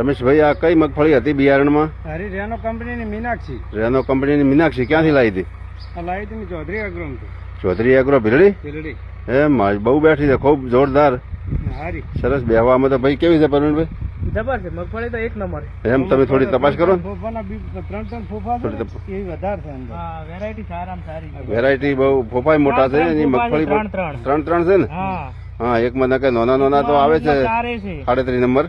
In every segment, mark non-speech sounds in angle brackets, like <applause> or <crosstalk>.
રમેશભાઈ આ કઈ મગફળી હતી બિયારણમાં? હરી રેનો કંપનીની મીનાક્ષી. રેનો કંપનીની મીનાક્ષી ક્યાંથી લાવી હતી? લાવી હતી ચૌધરી એગ્રો ચૌધરી એગ્રો ભીલડી? ભીલડી. એમ બહુ બેઠી છે ખૂબ જોરદાર. હારી. સરસ બેહવામાં તો ભાઈ કેવી છે પરવીનભાઈ? જબર છે મગફળી તો એક નંબર એમ તમે થોડી તપાસ કરો ફોફાના ત્રણ ત્રણ ફોફા છે થોડી ને, તપ- એ વધારે છે અંદર. વેરાયટી સારામાં સારી વેરાયટી બહુ ફોફાય મોટા છે એની મગફળી ત્રણ પણ- ત્રણ. ત્રણ છે ને? હા. હા એક માં કે નાના નાના તો આવે છે. સાડત્રીસ નંબર.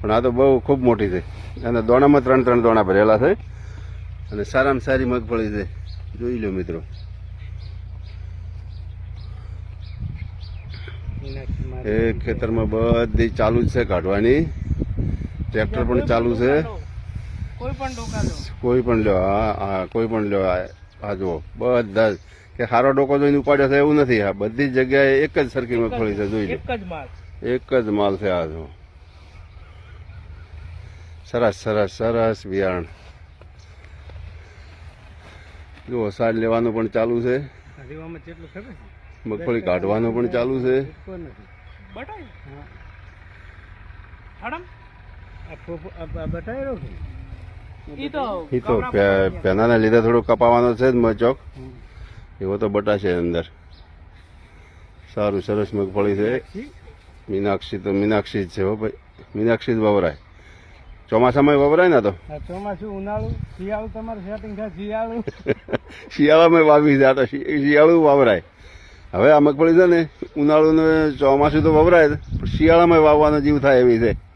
પણ આ તો બહુ ખૂબ મોટી છે. અને દોણામાં ત્રણ ત્રણ દોણા ભરેલા છે. અને સારામાં સારી મગફળી છે. જોઈ લો મિત્રો. એ ખેતરમાં બધી ચાલુ જ છે કાઢવાની. ટ્રેક્ટર પણ ચાલુ છે. કોઈ પણ લ્યો હા કોઈ પણ લ્યો આ જુઓ. બધા જ. કે સારો ડોકો જોઈને ઉપાડ્યો છે એવું નથી. આ બધી જ જગ્યાએ એક જ સરખી મગફળી છે જોઈ લો. એક જ માલ. છે આ જો સરસ સરસ સરસ બિયારણ. જુઓ સાર લેવાનું પણ ચાલુ છે. મગફળી કાઢવાનું પણ ચાલુ છે. એ તો પેનાના લીધે થોડો કપાવાનો છે જ મચોક એવો તો બટા છે અંદર. સારું સરસ મગફળી છે. મીનાક્ષી તો મીનાક્ષી જ છે હો ભાઈ. મીનાક્ષી જ વવરાય. ચોમાસામાં વપરાય ને તો? ચોમાસું ઉનાળું શિયાળું તમારે સેટિંગ થાય શિયાળું. <laughs> શિયાળામાં વાવી આ તો શિયાળું વાવરાય. હવે આ મગફળી છે ને ઉનાળું ને ચોમાસું તો વપરાય શિયાળામાં વાવવાનો જીવ થાય એવી છે.